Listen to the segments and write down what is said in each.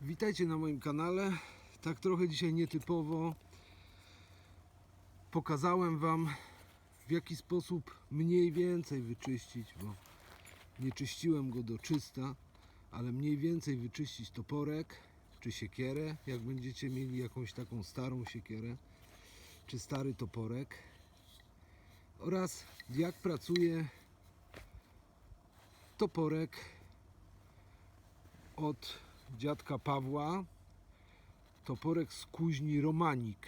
Witajcie na moim kanale. Tak trochę dzisiaj nietypowo pokazałem Wam w jaki sposób mniej więcej wyczyścić, bo nie czyściłem go do czysta, ale mniej więcej wyczyścić toporek czy siekierę, jak będziecie mieli jakąś taką starą siekierę czy stary toporek oraz jak pracuje toporek od dziadka Pawła toporek z kuźni Romanik.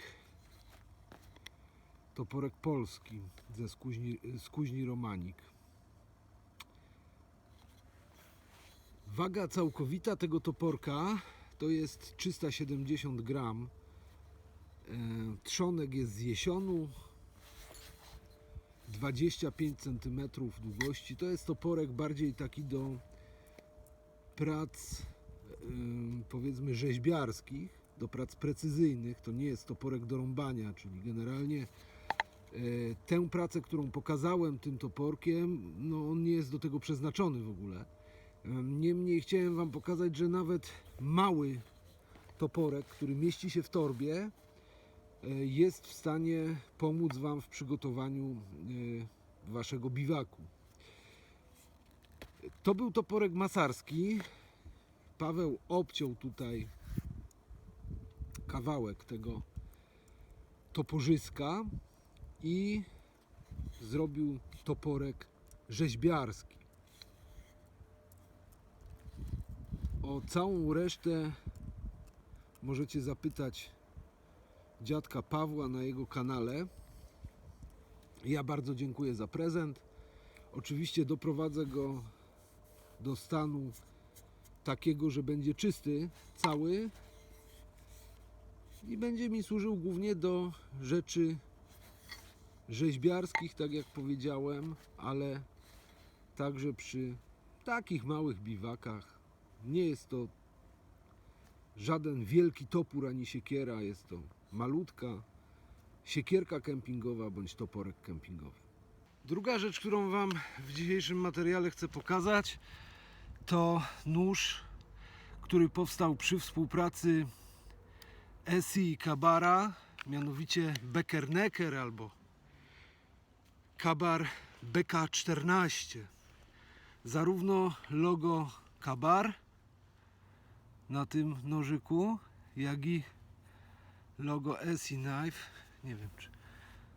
Toporek polski ze skuźni, z kuźni Romanik. Waga całkowita tego toporka to jest 370 gram. E, trzonek jest z jesionu 25 cm długości. To jest toporek bardziej taki do prac powiedzmy rzeźbiarskich, do prac precyzyjnych. To nie jest toporek do rąbania, czyli generalnie e, tę pracę, którą pokazałem tym toporkiem, no on nie jest do tego przeznaczony w ogóle. Niemniej chciałem Wam pokazać, że nawet mały toporek, który mieści się w torbie, e, jest w stanie pomóc Wam w przygotowaniu e, Waszego biwaku. To był toporek masarski. Paweł obciął tutaj kawałek tego toporzyska i zrobił toporek rzeźbiarski. O całą resztę możecie zapytać dziadka Pawła na jego kanale. Ja bardzo dziękuję za prezent. Oczywiście doprowadzę go do stanu takiego, że będzie czysty, cały i będzie mi służył głównie do rzeczy rzeźbiarskich, tak jak powiedziałem, ale także przy takich małych biwakach. Nie jest to żaden wielki topór ani siekiera, jest to malutka siekierka kempingowa bądź toporek kempingowy. Druga rzecz, którą Wam w dzisiejszym materiale chcę pokazać, to nóż, który powstał przy współpracy Esi i Kabara, mianowicie Beckernecker albo Kabar BK14. Zarówno logo Kabar na tym nożyku, jak i logo Esi Knife. Nie wiem czy.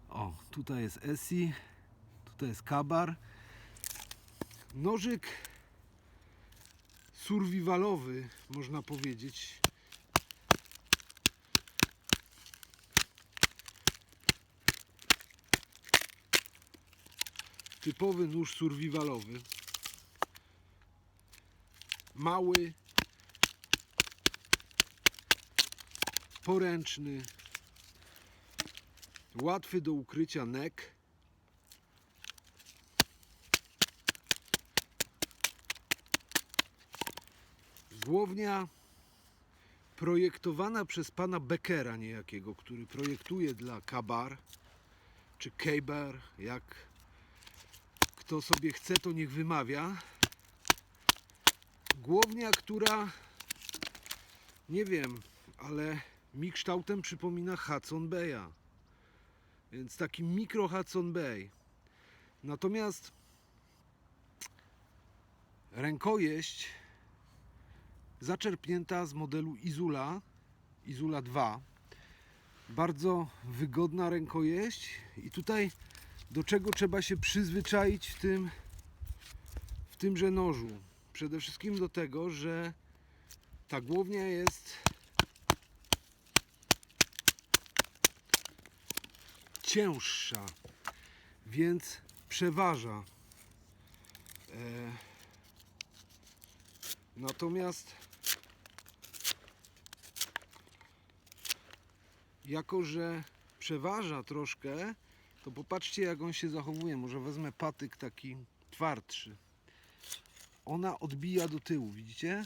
O, tutaj jest Esi, tutaj jest Kabar. Nożyk survivalowy, można powiedzieć. Typowy nóż survivalowy. Mały, poręczny, łatwy do ukrycia nek. Głownia projektowana przez pana Beckera niejakiego, który projektuje dla Kabar czy Keibar, jak kto sobie chce, to niech wymawia. Głownia, która nie wiem, ale mi kształtem przypomina Hudson Bay'a. Więc taki mikro Hudson Bay. Natomiast rękojeść zaczerpnięta z modelu Izula, Izula 2. Bardzo wygodna rękojeść i tutaj do czego trzeba się przyzwyczaić w tym w tymże nożu. Przede wszystkim do tego, że ta głownia jest cięższa, więc przeważa. E, Natomiast jako, że przeważa troszkę, to popatrzcie jak on się zachowuje. Może wezmę patyk taki twardszy. Ona odbija do tyłu, widzicie?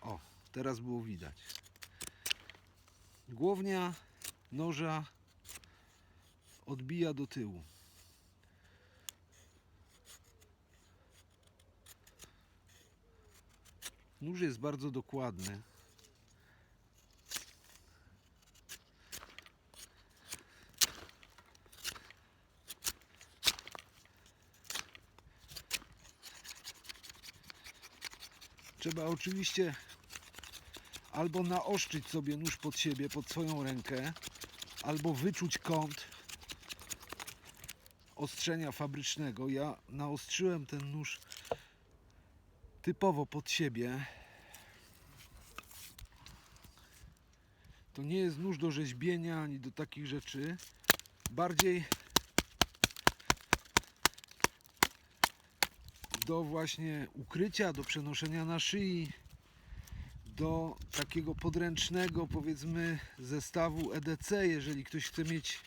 O, teraz było widać. Głownia noża odbija do tyłu. Nóż jest bardzo dokładny. Trzeba oczywiście albo naostrzyć sobie nóż pod siebie, pod swoją rękę, albo wyczuć kąt ostrzenia fabrycznego. Ja naostrzyłem ten nóż typowo pod siebie. To nie jest nóż do rzeźbienia ani do takich rzeczy. Bardziej do właśnie ukrycia, do przenoszenia na szyi, do takiego podręcznego powiedzmy zestawu EDC, jeżeli ktoś chce mieć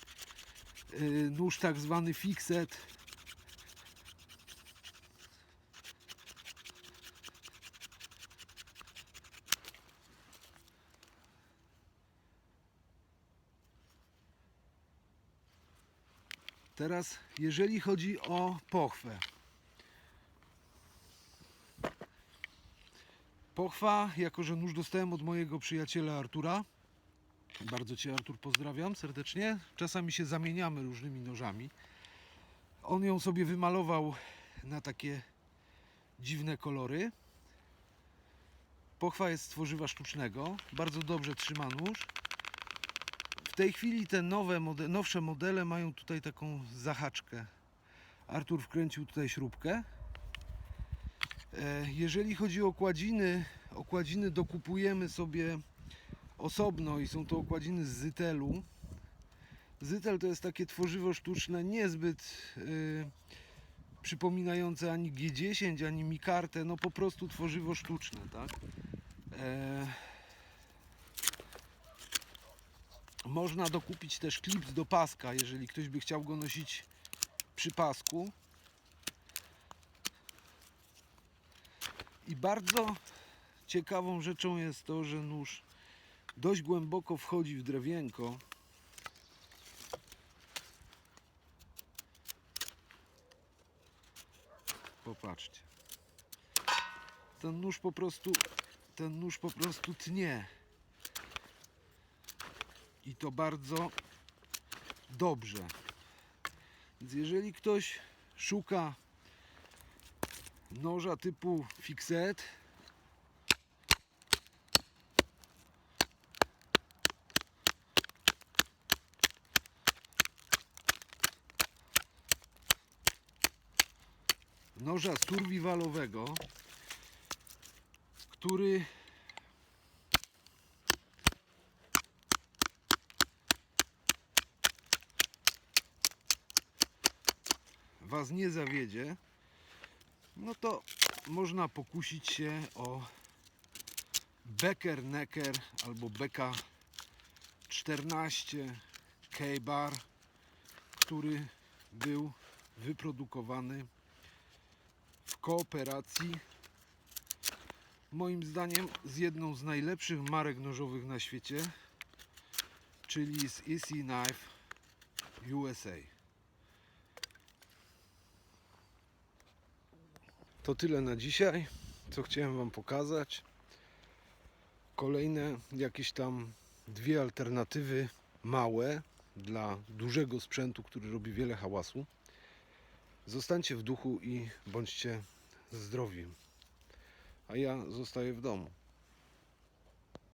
y, nóż tak zwany fixet. Teraz, jeżeli chodzi o pochwę. Pochwa, jako że nóż dostałem od mojego przyjaciela Artura. Bardzo Cię Artur pozdrawiam serdecznie. Czasami się zamieniamy różnymi nożami. On ją sobie wymalował na takie dziwne kolory. Pochwa jest z tworzywa sztucznego. Bardzo dobrze trzyma nóż. Tej chwili te nowe, nowsze modele mają tutaj taką zahaczkę. Artur wkręcił tutaj śrubkę. E, Jeżeli chodzi o okładziny, okładziny dokupujemy sobie osobno i są to okładziny z zytelu. Zytel to jest takie tworzywo sztuczne, niezbyt y, przypominające ani G10, ani mikartę, no po prostu tworzywo sztuczne, tak? E, można dokupić też klips do paska, jeżeli ktoś by chciał go nosić przy pasku. I bardzo ciekawą rzeczą jest to, że nóż dość głęboko wchodzi w drewienko. Popatrzcie. Ten nóż po prostu ten nóż po prostu tnie. I to bardzo dobrze. Więc jeżeli ktoś szuka noża typu fixet noża survivalowego który Was nie zawiedzie, no to można pokusić się o Becker Necker albo Beka 14 K-Bar, który był wyprodukowany w kooperacji moim zdaniem z jedną z najlepszych marek nożowych na świecie, czyli z Easy Knife USA. To tyle na dzisiaj, co chciałem Wam pokazać. Kolejne jakieś tam dwie alternatywy małe dla dużego sprzętu, który robi wiele hałasu. Zostańcie w duchu i bądźcie zdrowi. A ja zostaję w domu.